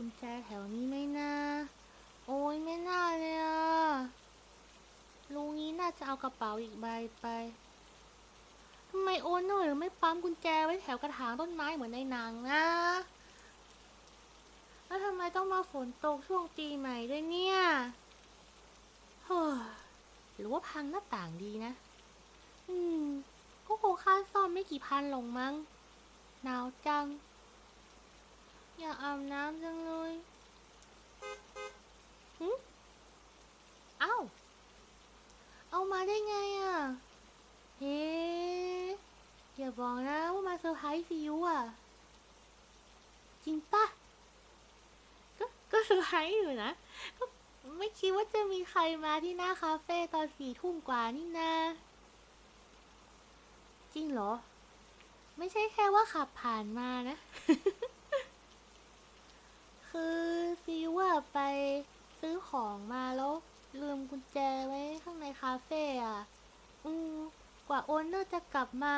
กุญแจแถวนี้ไหมนะ โอ้ยไม่น่าเลยอะลุงนี้น่าจะเอากระเป๋าอีกใบไปทำไมโอนเนอร์ไม่ปั๊มกุญแจไว้แถวกระถางต้นไม้เหมือนในหนังนะแล้วทำไมต้องมาฝนตกช่วงปีใหม่ด้วยเนี่ยเฮ้อหรือว่าพังหน้าต่างดีนะ อืมก็คงค่าซ่อมไม่กี่พันหรอกมั้งหนาวจัง อยากอาบน้ำจังเลยหึเอ้า เอามาได้ไงอะ เฮ้อย่าบอกนะว่ามาเซอร์ไพรส์ฟิวอะ จริงปะก็ก็เซอร์ไพรส์อยู่นะก็ไม่คิดว่าจะมีใครมาที่หน้าคาเฟ่ตอนสี่ทุ่มกว่านี่นะ จริงเหรอ ไม่ใช่แค่ว่าขับผ่านมานะ คือฟิวอะไปซื้อ ของมาแล้วลืมกุญแจไว้ข้างในคาเฟ่อะอืมกว่าโอนเนอร์จะกลับมา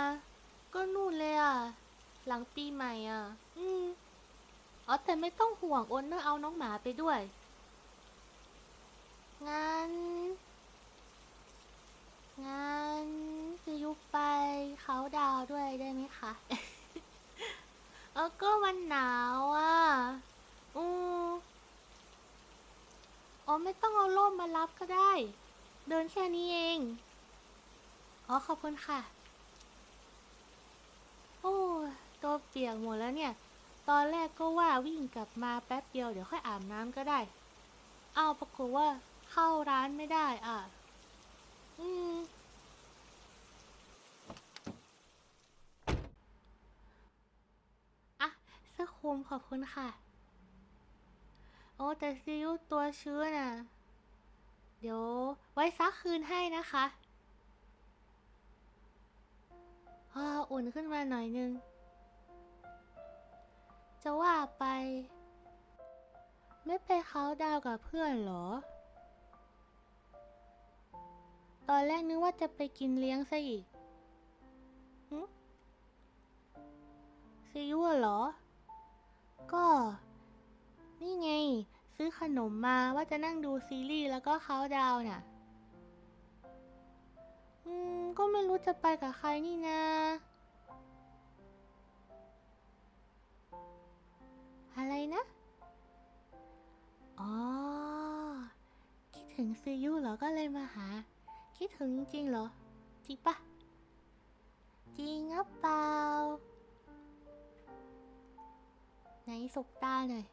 ก็นู่นเลยอะหลังปีใหม่อะอืมอ๋อแต่ไม่ต้องห่วงโอนเนอร์เอาน้องหมาไปด้วย งั้น งั้นฟิวไปเขาดาวด้วยได้ไหมคะ เออก็มันหนาวอะอ อ๋อไม่ต้องเอาร่มมารับก็ได้ เดินแค่นี้เอง อ๋อขอบคุณค่ะ โอ้ตัวเปียกหมดแล้วเนี่ย ตอนแรกก็ว่าวิ่งกลับมาแป๊บเดียวเดี๋ยวค่อยอาบน้ำก็ได้ เอาปรากฏว่าเข้าร้านไม่ได้อะ อืมอะเสื้อคลุมขอบคุณค่ะ อ้แต่ซีอิ๊วตัวชื้นน่ะ เดี๋ยวไว้ซักคืนให้นะคะอาอุ่นขึ้นมาหน่อยนึง จะว่าไป ไม่ไปเขาดาวกับเพื่อนเหรอ ตอนแรกนึกว่าจะไปกินเลี้ยงซะอีกซีอิ๊วเหรอ ก็ นี่ไง ซื้อขนมมาว่าจะนั่งดูซีรีส์แล้วก็เขาดาวน์น่ะ อืม ก็ไม่รู้จะไปกับใครนี่นะอะไรนะ อ๋อ คิดถึงซียูเหรอก็เลยมาหา คิดถึงจริงๆเหรอ จริงปะจริงหรือเปล่า ไหนสบตาหน่อย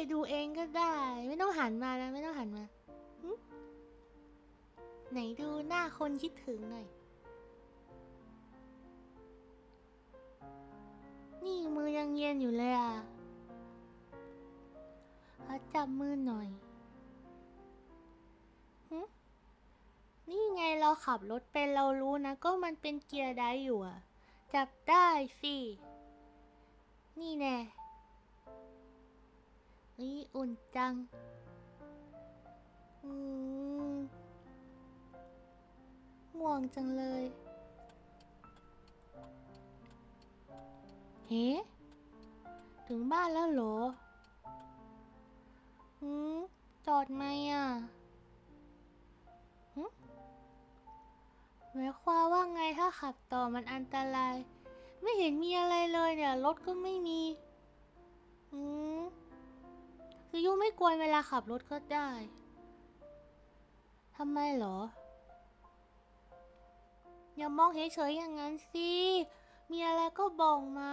ไปดูเองก็ได้ ไม่ต้องหันมานะไม่ต้องหันมาหไหนดูหน้าคนคิดถึงหน่อย นี่มือยังเย็นอยู่เลยอะขอจับมือหน่อยนี่ไงเราขับรถเป็นเรารู้นะ ก็มันเป็นเกียร์ได้อยู่อะจับได้สิ นี่แน่ นี่อุ่นจัง อืมง่วงจังเลย เฮ้ ถึงบ้านแล้วเหรอ หืมจอดไหมอะหืมหมายความว่าไงถ้าขับต่อมันอันตราย ไม่เห็นมีอะไรเลยเนี่ย รถก็ไม่มีหืม คือยูไม่กวนเวลาขับรถก็ได้ทำไมเหรอ อย่ามองเฉยๆอย่างนั้นสิ มีอะไรก็บอกมา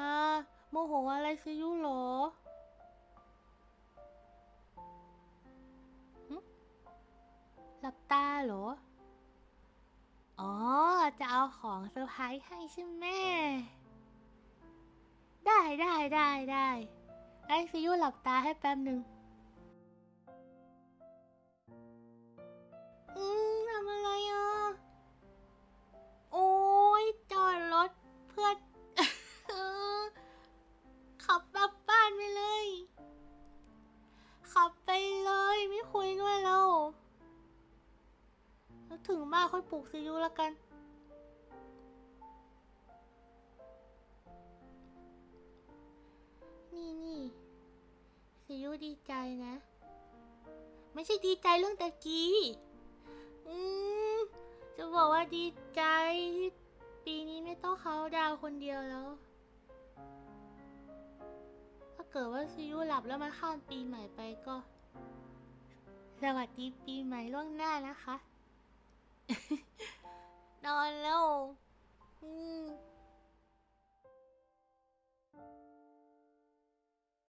โมโหอะไรซิยุเหรอหลับตาเหรอ อ๋อ จะเอาของเซอร์ไพรส์ให้ใช่ไหมได้ได้ได้ได้ไอซิยุหลับตาให้แป๊บหนึ่ง บ้านค่อยปลุกซิยูแล้วกัน นี่นี่ซียูดีใจนะ ไม่ใช่ดีใจเรื่องตะกี้ อืม จะบอกว่าดีใจที่ปีนี้ไม่ต้องเขาดาวคนเดียวแล้ว ถ้าเกิดว่าซียูหลับแล้วมันข้ามปีใหม่ไปก็สวัสดีปีใหม่ล่วงหน้านะคะ นอนแล้วอืม